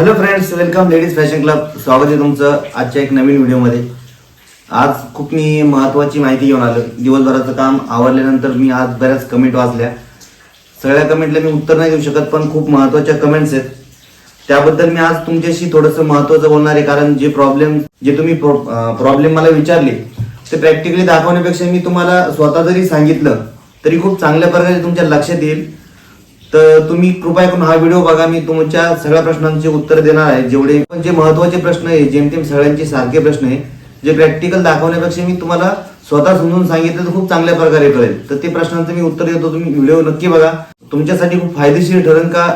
Hello friends welcome ladies fashion club. स्वागत आहे तुमचं आजच्या एक नवीन व्हिडिओमध्ये. आज खूप मी महत्त्वाची माहिती घेऊन आलो. दिवसभराचं काम आवरल्यानंतर मी आज बऱ्याच कमेंट वाचल्या. सगळ्या कमेंटला मी उत्तर नाही देऊ शकत पण खूप महत्त्वाच्या कमेंट्स आहेत. त्याबद्दल मी आज तुमच्याशी थोडंसं महत्त्वाचं बोलणार आहे कारण जे प्रॉब्लेम जे तुम्ही प्रॉब्लेम मला विचारले ते प्रॅक्टिकली दाखवण्यापेक्षा मी तुम्हाला स्वतः जरी सांगितलं तरी खूप चांगल्या प्रकारे तुमच्या लक्षात येईल. तर तुम्ही कृपया करून हा व्हिडिओ बघा. मी तुमच्या सगळ्या प्रश्नांची उत्तर देणार आहे. जेवढे पण जे महत्त्वाचे प्रश्न आहे जेमतेम सगळ्यांचे सारखे प्रश्न आहे जे प्रॅक्टिकल दाखवण्यापेक्षा मी तुम्हाला स्वतः समजून सांगितलं तर खूप चांगल्या प्रकारे कळेल. तर ते प्रश्नांचं मी उत्तर देतो. तुम्ही व्हिडिओ नक्की बघा. तुमच्यासाठी खूप फायदेशीर ठरेल का?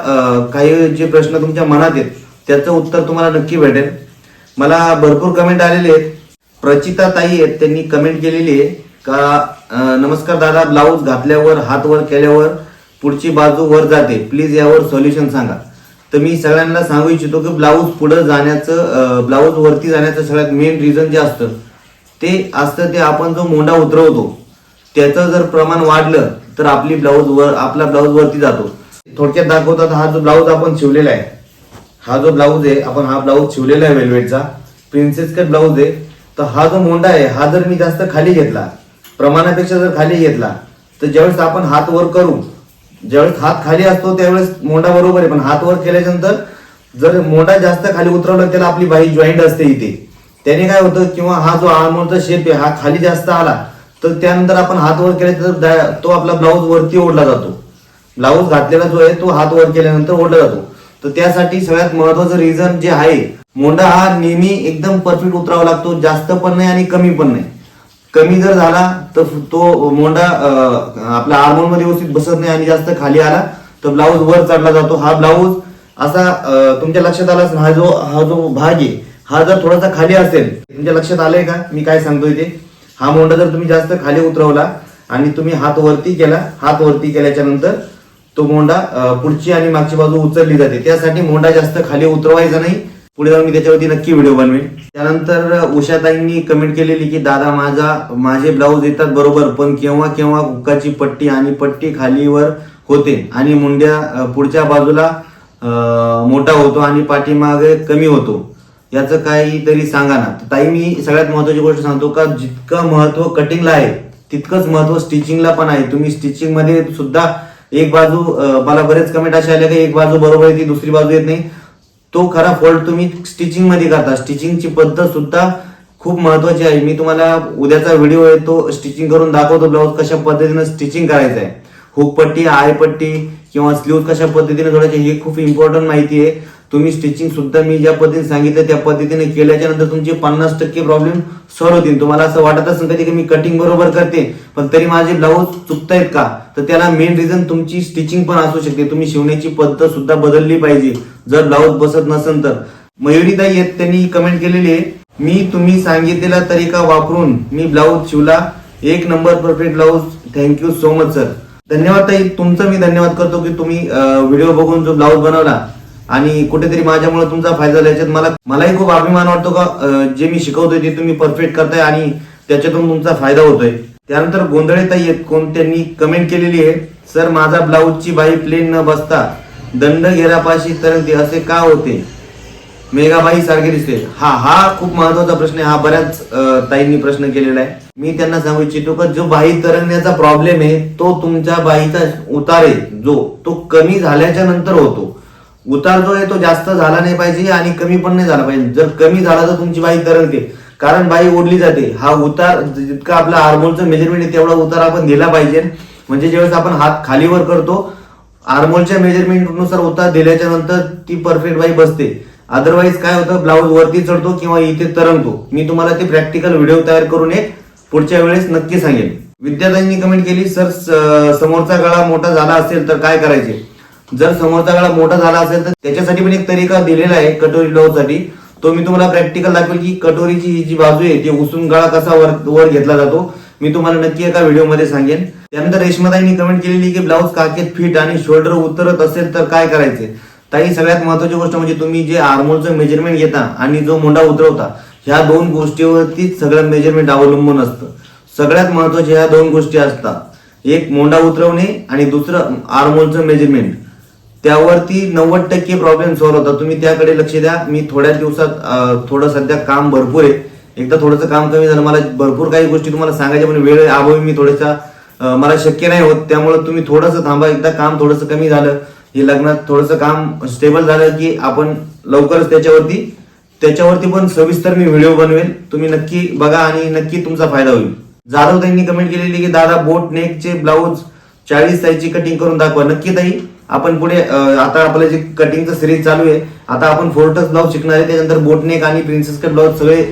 काही जे प्रश्न तुमच्या मनात आहेत त्याचं उत्तर तुम्हाला नक्की भेटेल. मला भरपूर कमेंट आलेले आहेत. प्रचिता ताई आहेत त्यांनी कमेंट केलेली आहे का? नमस्कार दादा. ब्लाऊज घातल्यावर हात वर केल्यावर पुढची बाजू वर जाते. प्लीज यावर सोल्युशन सांगा. तर मी सगळ्यांना सांगू इच्छितो की ब्लाऊज पुढे जाण्याचं ब्लाऊज वरती जाण्याचं सगळ्यात मेन रिझन जे असतं ते असतं ते आपण जो मोंडा उतरवतो त्याचं जर प्रमाण वाढलं तर आपली ब्लाऊज वर आपला ब्लाऊज वरती जातो. थोडक्यात दाखवतात हा जो ब्लाऊज आपण शिवलेला आहे हा जो ब्लाऊज आहे आपण हा ब्लाऊज शिवलेला आहे वेल्वेटचा प्रिन्सेस कट ब्लाऊज आहे तर हा जो मोंडा आहे हा जर मी जास्त खाली घेतला प्रमाणापेक्षा जर खाली घेतला तर ज्यावेळेस आपण हात वर करू ज्यावेळेस हात खाली असतो त्यावेळेस मोंडा बरोबर आहे. पण हात वर केल्यानंतर जर मोंडा जास्त खाली उतरवला त्याला आपली बाई जॉईंट असते इथे. त्याने काय होतं किंवा हा जो आर्मोरचा शेप आहे हा खाली जास्त आला तर त्यानंतर आपण हात वर केला तर तो आपला ब्लाऊज वरती ओढला जातो. ब्लाऊज घातलेला जो आहे तो हात वर केल्यानंतर ओढला जातो. तर त्यासाठी सगळ्यात महत्वाचं रिझन जे आहे मोंडा हा नेहमी एकदम परफेक्ट उतरावा लागतो जास्त पण नाही आणि कमी पण नाही. कमी जर झाला तर तो मोंडा आपल्या हार्मोनमध्ये व्यवस्थित बसत नाही आणि जास्त खाली आला तर ब्लाऊज वर चढला जातो. हा ब्लाऊज असा तुमच्या लक्षात आला हा जो हा जो भाग आहे हा जर थोडासा खाली असेल तुमच्या लक्षात आलंय का? मी काय सांगतोय ते? हा मोंडा जर तुम्ही जास्त खाली उतरवला आणि तुम्ही हात वरती केला हात वरती केल्याच्यानंतर तो मोंडा पुढची आणि मागची बाजू उचलली जाते. त्यासाठी मोंडा जास्त खाली उतरवायचा नाही. पुढे जाऊन मी त्याच्यावरती नक्की व्हिडिओ बनवेन. त्यानंतर उषाताईंनी कमेंट केलेली की दादा माझा माझे ब्लाऊज येतात बरोबर पण केव्हा केव्हा हुक्काची पट्टी आणि पट्टी खालीवर होते आणि मुंड्या पुढच्या बाजूला मोठा होतो आणि पाठीमागे कमी होतो. याचं काहीतरी सांगा ना. ताई मी सगळ्यात महत्वाची गोष्ट सांगतो का जितकं महत्त्व कटिंगला आहे तितकंच महत्त्व स्टिचिंगला पण आहे. तुम्ही स्टिचिंगमध्ये सुद्धा एक बाजू मला बरेच कमेंट असे आले की एक बाजू बरोबर येते दुसरी बाजू येत नाही. तो खरा फॉल्ट तुम्ही स्टिचिंगमध्ये करता. स्टिचिंगची पद्धत सुद्धा खूप महत्वाची आहे. मी तुम्हाला उद्याचा व्हिडिओ आहे तो स्टिचिंग करून दाखवतो. ब्लाऊज कशा पद्धतीनं स्टिचिंग करायचं आहे हुक पट्टी आय पट्टी किंवा स्लीव कशा पद्धतीने जोडायचे ही खूप इम्पॉर्टंट माहिती आहे. तुम्ही स्टिचिंग सुद्धा मी ज्या पद्धतीने सांगितलं त्या पद्धतीने केल्याच्यानंतर तुमचे पन्नास टक्के प्रॉब्लेम सॉल्व्ह होतील. तुम्हाला असं वाटत असेल कधी की मी कटिंग बरोबर करते पण तरी माझे ब्लाऊज चुकतायत का? तर त्याला मेन रिझन तुमची स्टिचिंग पण असू शकते. तुम्ही शिवण्याची पद्धत सुद्धा बदलली पाहिजे. जर ब्लाऊज बसत नसेल तर. मयुरीताई येत त्यांनी कमेंट केलेली आहे. मी तुम्ही सांगितलेला तरीका वापरून मी ब्लाऊज शिवला. एक number perfect blouse thank you so much sir धन्यवाद ताई. तुमचं मी धन्यवाद करतो की तुम्ही व्हिडिओ बघून जो ब्लाऊज बनवला. आणि कुठेतरी माझ्यामुळे तुमचा फायदा झाला. याच्यात मला मलाही खूप अभिमान वाटतो का जे मी शिकवतोय ते तुम्ही परफेक्ट करताय आणि त्याच्यातून तुमचा फायदा होतोय. त्यानंतर गोंधळे ताई आहेत कोण त्यांनी कमेंट केलेली आहे सर माझा ब्लाऊजची बाई प्लेन न बसता दंड घेरापाशी तरंगते असे का होते? मेघाबाई सारखे दिसते हा हा खूप महत्त्वाचा प्रश्न आहे. हा बऱ्याच ताईंनी प्रश्न केलेला आहे. मी त्यांना सांगू इच्छितो का जो बाई तरंगण्याचा प्रॉब्लेम आहे तो तुमच्या बाईचा उतार आहे. जो तो कमी झाल्याच्यानंतर होतो. उतार जो आहे तो जास्त झाला नाही पाहिजे आणि कमी पण नाही झाला पाहिजे. जर कमी झाला तर तुमची बाई तरंगते कारण बाई ओढली जाते. हा उतार जितका आपला हार्मोनचं मेजरमेंट आहे तेवढा उतार आपण दिला पाहिजे. म्हणजे ज्यावेळेस आपण हात खालीवर करतो आर्मोलच्या मेजरमेंटनुसार उतार दिल्याच्या नंतर ती परफेक्ट बाई बसते. अदरवाईज काय होतं? ब्लाऊज वरती चढतो किंवा इथे तरंगतो. मी तुम्हाला ते प्रॅक्टिकल व्हिडिओ तयार करून एक पुढच्या वेळेस नक्की सांगेन. विद्यार्थ्यांनी कमेंट केली सर समोरचा गळा मोठा झाला असेल तर काय करायचे? जर समोरचा गळा मोठा झाला असेल तर त्याच्यासाठी पण एक तरीका दिलेला आहे कटोरी ब्लाऊज तो मी तुम्हाला प्रॅक्टिकल दाखवेल की कटोरीची ही जी बाजू आहे ती उसून गळा कसा वर वर घेतला जातो मी तुम्हाला नक्की एका व्हिडिओमध्ये सांगेन. त्यानंतर रेशमाताईंनी कमेंट केलेली की ब्लाऊज काकेत फिट आणि शोल्डर उतरत असेल तर काय करायचे? ताई सगळ्यात महत्वाची गोष्ट म्हणजे तुम्ही जे आर्मोलचं मेजरमेंट घेता आणि जो मुंडा उतरवता ह्या दोन गोष्टीवरतीच सगळं मेजरमेंट अवलंबून असतं. सगळ्यात महत्त्वाच्या ह्या दोन गोष्टी असतात. एक मोंडा उतरवणे आणि दुसरं आर्मोलचं मेजरमेंट त्यावरती नव्वद टक्के प्रॉब्लेम सॉल्व्ह होता तुम्ही त्याकडे लक्ष द्या. मी थोड्याच दिवसात थोडं सध्या काम भरपूर आहे. एकदा थोडंसं काम कमी झालं. मला भरपूर काही गोष्टी तुम्हाला सांगायच्या पण वेळ अभावी मी थोड्याशा मला शक्य नाही होत. त्यामुळे तुम्ही थोडंसं थांबा. एकदा काम थोडंसं कमी झालं हे लग्नात थोडंसं काम स्टेबल झालं की आपण लवकरच त्याच्यावरती त्याच्यावरती पण सविस्तर मी व्हिडिओ बनवेल. तुम्ही नक्की बघा आणि नक्की तुमचा फायदा होईल. जाधव त्यांनी कमेंट केलेली की दादा बोट नेकचे ब्लाऊज चाळीस साईजची कटिंग करून दाखवा. नक्की ताई आपण पुढे आता आपलं जे कटिंगचं सिरीज चालू आहे आता आपण फोर्टस ब्लाऊज शिकणार आहे त्यानंतर बोटनेक आणि प्रिन्सेस कट ब्लाऊज सगळे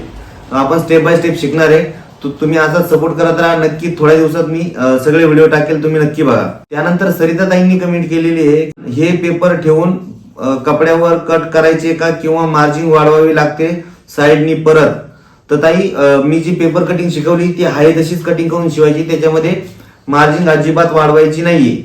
आपण स्टेप बाय स्टेप शिकणार आहे. तुम्ही असाच सपोर्ट करत राहा. नक्की थोड्या दिवसात मी सगळे व्हिडिओ टाकेल तुम्ही नक्की बघा. त्यानंतर सरिता ताईंनी कमेंट केलेली आहे हे पेपर ठेवून कपड्यावर कट करायचे का किंवा मार्जिन वाढवावी लागते साईडनी परत. तर ताई मी जी पेपर कटिंग शिकवली ती आहे तशीच कटिंग करून शिवायची. त्याच्यामध्ये मार्जिन अजिबात वाढवायची नाहीये.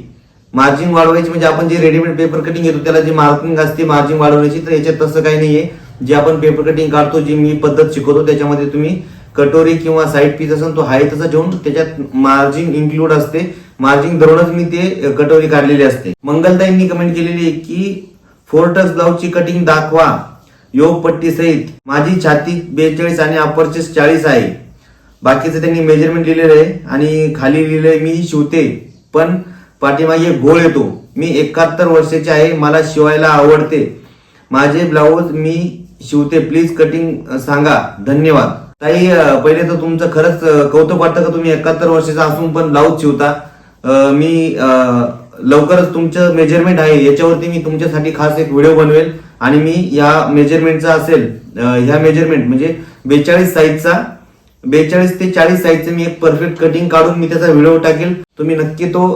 मार्जिन वाढवायची म्हणजे आपण जे रेडीमेड पेपर कटिंग घेतो त्याला जी मार्किंग असते मार्जिन वाढवण्याची तर याच्यात तसं काही नाहीये. जे आपण पेपर कटिंग काढतो जी मी पद्धत शिकवतो त्याच्यामध्ये तुम्ही कटोरी किंवा साईड पीस असेल तो आहे तसा ठेवून त्याच्यात मार्जिन इन्क्लूड असते. मार्जिन धरूनच मी ते कटोरी काढलेली असते. मंगलताईंनी कमेंट केलेली आहे की फोर्टस ब्लाऊजची कटिंग दाखवा. योग पट्टी सहित. माझी छाती बेचाळीस आणि अप्परचे चाळीस आहे. बाकीचं त्यांनी मेजरमेंट लिहिलेलं आहे आणि खाली लिहिलंय मी शिवते. पण पाठीमागे घोळ येतो. मी एकाहत्तर वर्षाची आहे मला शिवायला आवडते. माझे ब्लाऊज मी शिवते. प्लीज कटिंग सांगा. धन्यवाद. ताई पहिले तर तुमचं खरंच कौतुक वाटतं का तुम्ही एकाहत्तर वर्षाचा असून पण ब्लाऊज शिवता? मी लवकरच तुमचं मेजरमेंट आहे. याच्यावरती मी तुमच्यासाठी खास एक व्हिडिओ बनवेल. आणि मी या मेजरमेंटचा असेल ह्या मेजरमेंट म्हणजे बेचाळीस साईजचा बेचाळीस ते चाळीस साईजचं मी एक परफेक्ट कटिंग काढून मी त्याचा व्हिडिओ टाकेल. तुम्ही नक्की तो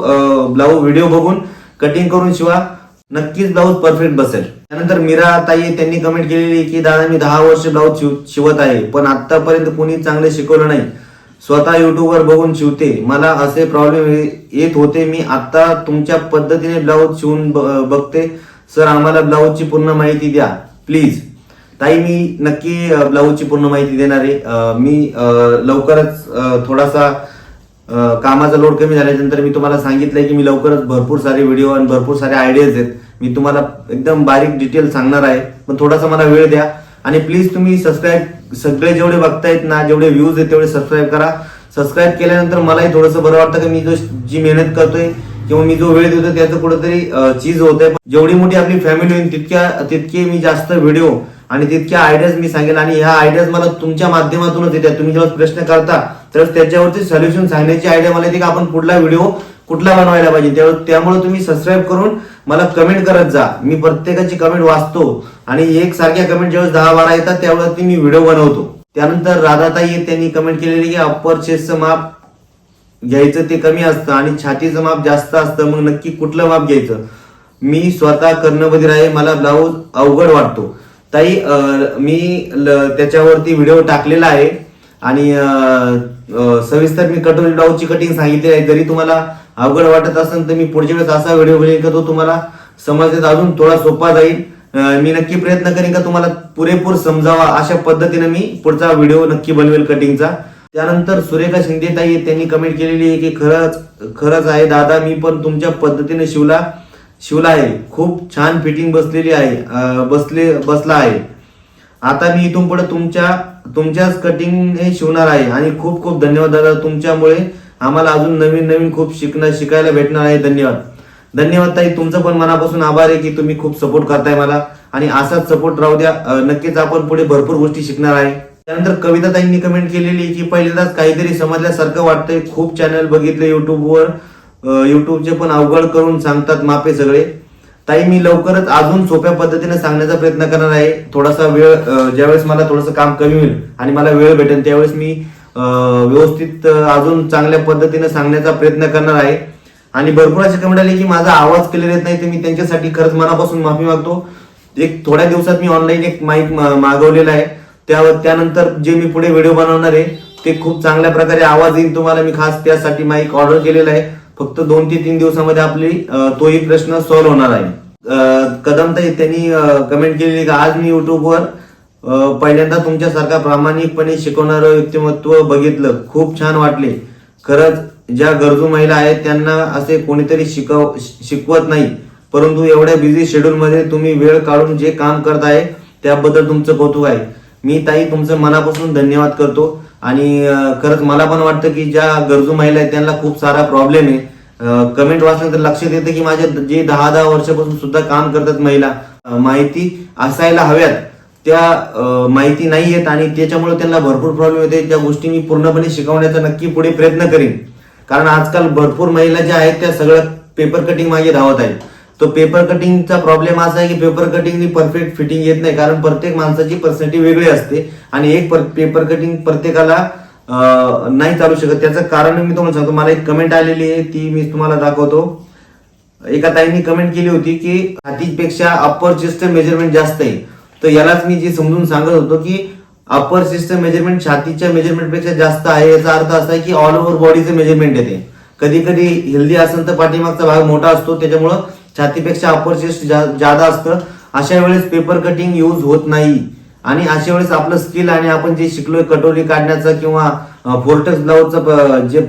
ब्लाऊज व्हिडिओ बघून कटिंग करून शिवा. नक्कीच ब्लाऊज परफेक्ट बसेल. त्यानंतर मीरा ताई त्यांनी कमेंट केलेली की दादा मी दहा वर्ष ब्लाऊज शिवत आहे पण आतापर्यंत कोणी चांगले शिकवलं नाही. स्वतः युट्यूबवर बघून शिवते. मला असे प्रॉब्लेम येत होते. मी आता तुमच्या पद्धतीने ब्लाऊज शिवून बघते. सर आम्हाला ब्लाऊजची पूर्ण माहिती द्या. प्लीज. ताई मी नक्की ब्लाऊजची पूर्ण माहिती देणार आहे. मी लवकरच थोडासा कामाचा लोड कमी झाल्यानंतर मी तुम्हाला सांगितलंय की मी लवकरच भरपूर सारे व्हिडिओ आणि भरपूर सारे आयडियाज आहेत. मी तुम्हाला एकदम बारीक डिटेल सांगणार आहे. पण थोडासा मला वेळ द्या. आणि प्लीज तुम्ही सबस्क्राईब सगळे जेवढे बघतायत ना जेवढे व्ह्यूज आहेत तेवढे सबस्क्राईब करा. सबस्क्राईब केल्यानंतर मलाही थोडंसं बरं वाटतं की मी जो जी मेहनत करतोय किंवा मी जो वेळ देतो त्याचं कुठेतरी चीज होत आहे जेवढी मोठी आपली फॅमिली होईल तितक्या तितके मी जास्त व्हिडिओ आणि तितक्या आयडियाज मी सांगेल आणि ह्या आयडियाज मला तुमच्या माध्यमातूनच येत्या तुम्ही जेव्हा प्रश्न करता तर त्याच्यावरती सोल्युशन सांगण्याची आयडिया मला येते की आपण पुढला व्हिडिओ कुठला बनवायला पाहिजे. त्यामुळे त्यामुळे तुम्ही सबस्क्राईब करून मला कमेंट करत जा. मी प्रत्येकाची कमेंट वाचतो आणि एक सारख्या कमेंट ज्यावेळेस दहा बारा येतात त्यावेळेस मी व्हिडिओ बनवतो. त्यानंतर राधाताई त्यांनी कमेंट केलेली की अप्पर चेस्टचं माप घ्यायचं ते कमी असतं आणि छातीचं माप जास्त असतं मग नक्की कुठलं माप घ्यायचं? मी स्वतः कर्णबधीर आहे मला ब्लाऊज अवघड वाटतो. ताई मी ल- त्याच्यावरती व्हिडिओ टाकलेला आहे आणि सविस्तर मी कटोरी डाऊची कटिंग सांगितली आहे. जरी तुम्हाला अवघड वाटत असेल तर मी पुढच्या वेळेस असा व्हिडिओ बनवेल का तो तुम्हाला समजण्यात अजून थोडा सोपा जाईल. मी नक्की प्रयत्न करेन का तुम्हाला पुरेपूर समजावा अशा पद्धतीने मी पुढचा व्हिडिओ नक्की बनवेल कटिंगचा. त्यानंतर सुरेखा शिंदे ताई त्यांनी कमेंट केलेली आहे की खरंच खरंच आहे दादा मी पण तुमच्या पद्धतीने शिवला. शिवला आहे. खूप छान फिटिंग बसलेली आहे. बसले बसला आहे. आता मी इथून पुढे तुमच्या तुमच्याच कटिंग हे शिवणार आहे. आणि खूप खूप धन्यवाद दादा तुमच्यामुळे. आम्हाला अजून नवीन नवीन खूप शिकणं शिकायला भेटणार आहे. धन्यवाद. धन्यवाद ताई. तुमचं पण मनापासून आभार आहे की तुम्ही खूप सपोर्ट करताय मला. आणि असाच सपोर्ट राहू द्या. नक्कीच आपण पुढे भरपूर गोष्टी शिकणार आहे. त्यानंतर कविता ताईंनी कमेंट केलेली आहे की पहिल्यांदाच काहीतरी समजल्यासारखं वाटतंय. खूप चॅनल बघितले युट्यूबवर युट्यूबचे पण अवघड करून सांगतात मापे सगळे. ताई मी लवकरच अजून सोप्या पद्धतीने सांगण्याचा प्रयत्न करणार आहे. थोडासा वेळ ज्यावेळेस मला थोडंसं काम कमी होईल आणि मला वेळ भेटेल त्यावेळेस मी व्यवस्थित अजून चांगल्या पद्धतीने सांगण्याचा प्रयत्न करणार आहे. आणि भरपूर असे कमेंट आले की माझा आवाज क्लिअर येत नाही तर मी त्यांच्यासाठी खरंच मनापासून माफी मागतो. एक थोड्या दिवसात मी ऑनलाईन एक माईक मागवलेला आहे. त्या त्यानंतर जे मी पुढे व्हिडिओ बनवणार आहे ते खूप चांगल्या प्रकारे आवाज येईल तुम्हाला. मी खास त्यासाठी माईक ऑर्डर केलेला आहे. फक्त दोन ते तीन दिवसामध्ये आपली तोही प्रश्न सॉल्व्ह होणार आहे. कदमताई त्यांनी कमेंट केलेली की? आज मी युट्यूबवर पहिल्यांदा तुमच्यासारखा प्रामाणिकपणे शिकवणारं व्यक्तिमत्व बघितलं. खूप छान वाटले. खरंच ज्या गरजू महिला आहेत त्यांना असे कोणीतरी शिकव शिकवत नाही. परंतु एवढ्या बिझी शेड्यूलमध्ये तुम्ही वेळ काढून जे काम करत आहे त्याबद्दल तुमचं कौतुक आहे. मी ताई तुमचं मनापासून धन्यवाद करतो. आणि खरंच मला पण वाटतं की ज्या गरजू महिला आहेत त्यांना खूप सारा प्रॉब्लेम आहे. कमेंट वाचल्यानंतर लक्षात येतं की माझ्या जे दहा दहा वर्षापासून सुद्धा काम करतात महिला माहिती असायला हव्यात. त्या माहिती नाही येत आणि त्याच्यामुळे त्यांना भरपूर प्रॉब्लेम येते. त्या गोष्टी मी पूर्णपणे शिकवण्याचा नक्की पुढे प्रयत्न करीन. कारण आजकाल भरपूर महिला ज्या आहेत त्या सगळ्या पेपर कटिंग मागे धावत आहेत. तो पेपर कटिंगचा प्रॉब्लेम असा आहे की पेपर कटिंगनी परफेक्ट फिटिंग येत नाही. कारण प्रत्येक माणसाची पर्सनॅलिटी वेगळी असते आणि एक पेपर कटिंग प्रत्येकाला नाही चालू शकत. त्याचं कारण मी तुम्हाला सांगतो. मला एक कमेंट आलेली आहे. ती मी तुम्हाला दाखवतो. एका ताईंनी कमेंट केली होती की हातीपेक्षा अप्पर सिस्टम मेजरमेंट जास्त आहे. तर यालाच मी जे समजून सांगत होतो की अप्पर सिस्टम मेजरमेंट छातीच्या मेजरमेंटपेक्षा जास्त आहे. याचा अर्थ असा आहे की ऑल ओव्हर बॉडीचं मेजरमेंट येते. कधी कधी हेल्दी असेल तर पाठीमागचा भाग मोठा असतो. त्याच्यामुळं छातीपेक्षा अपर चेस्ट जादा असतं अशा वेळेस पेपर कटिंग यूज होत नाही. आणि अशा वेळेस आपलं स्किल आणि आपण जे शिकलोय कटोरी काढण्याचं किंवा फोर्टक्स ब्लाऊजचं जे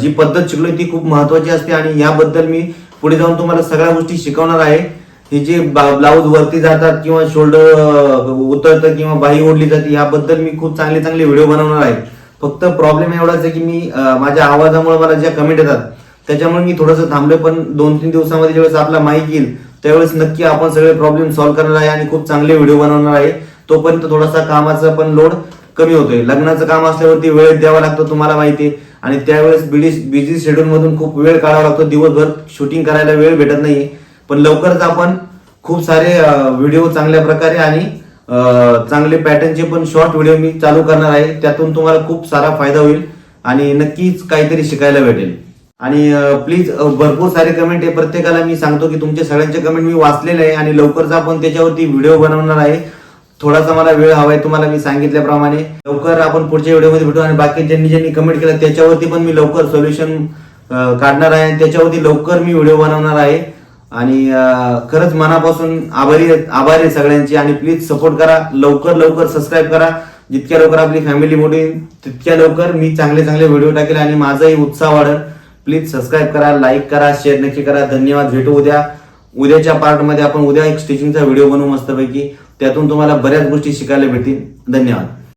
जी पद्धत शिकलोय ती खूप महत्वाची असते. आणि याबद्दल मी पुढे जाऊन तुम्हाला सगळ्या गोष्टी शिकवणार आहे. हे जे ब्लाऊज वरती जातात किंवा शोल्डर उतरतं किंवा बाही ओढली जाते याबद्दल मी खूप चांगले चांगले व्हिडिओ बनवणार आहे. फक्त प्रॉब्लेम एवढाच आहे की मी माझ्या आवाजामुळे मला ज्या कमेंट येतात त्याच्यामुळे मी थोडंसं थांबलं पण दोन तीन दिवसामध्ये ज्यावेळेस आपला माईक येईल त्यावेळेस नक्की आपण सगळे प्रॉब्लेम सॉल्व्ह करणार आहे आणि खूप चांगले व्हिडिओ बनवणार आहे. तोपर्यंत थोडासा कामाचा पण लोड कमी होतोय. लग्नाचं काम असल्यावरती वेळ द्यावा लागतो तुम्हाला माहिती आहे. आणि त्यावेळेस बिडी बिझी शेड्यूल मधून खूप वेळ काढावा लागतो. दिवसभर शूटिंग करायला वेळ भेटत नाही पण लवकरच आपण खूप सारे व्हिडिओ चांगल्या प्रकारे आणि चांगले पॅटर्नचे पण शॉर्ट व्हिडिओ मी चालू करणार आहे. त्यातून तुम्हाला खूप सारा फायदा होईल आणि नक्कीच काहीतरी शिकायला भेटेल. आणि प्लीज भरपूर सारे कमेंट आहे. प्रत्येकाला मी सांगतो की तुमचे सगळ्यांचे कमेंट मी वाचलेले आहे आणि लवकरच आपण त्याच्यावरती व्हिडिओ बनवणार आहे. थोडासा मला वेळ हवाय तुम्हाला मी सांगितल्याप्रमाणे. लवकर आपण पुढच्या व्हिडिओमध्ये भेटू आणि बाकी ज्यांनी ज्यांनी कमेंट केलं त्याच्यावरती पण मी लवकर सोल्युशन काढणार आहे. आणि त्याच्यावरती लवकर मी व्हिडिओ बनवणार आहे. आणि खरंच मनापासून आभारी आभारी आहे सगळ्यांची. आणि प्लीज सपोर्ट करा. लवकर लवकर सबस्क्राईब करा. जितक्या लवकर आपली फॅमिली मोठी तितक्या लवकर मी चांगले चांगले व्हिडिओ टाकेल आणि माझाही उत्साह वाढेल. प्लीज सबस्क्राईब करा लाईक करा शेअर नक्की करा. धन्यवाद. भेटू उद्या. उद्याच्या पार्टमध्ये आपण उद्या एक स्टिचिंगचा व्हिडिओ बनवू मस्तपैकी. त्यातून तुम्हाला बऱ्याच गोष्टी शिकायला भेटतील. धन्यवाद.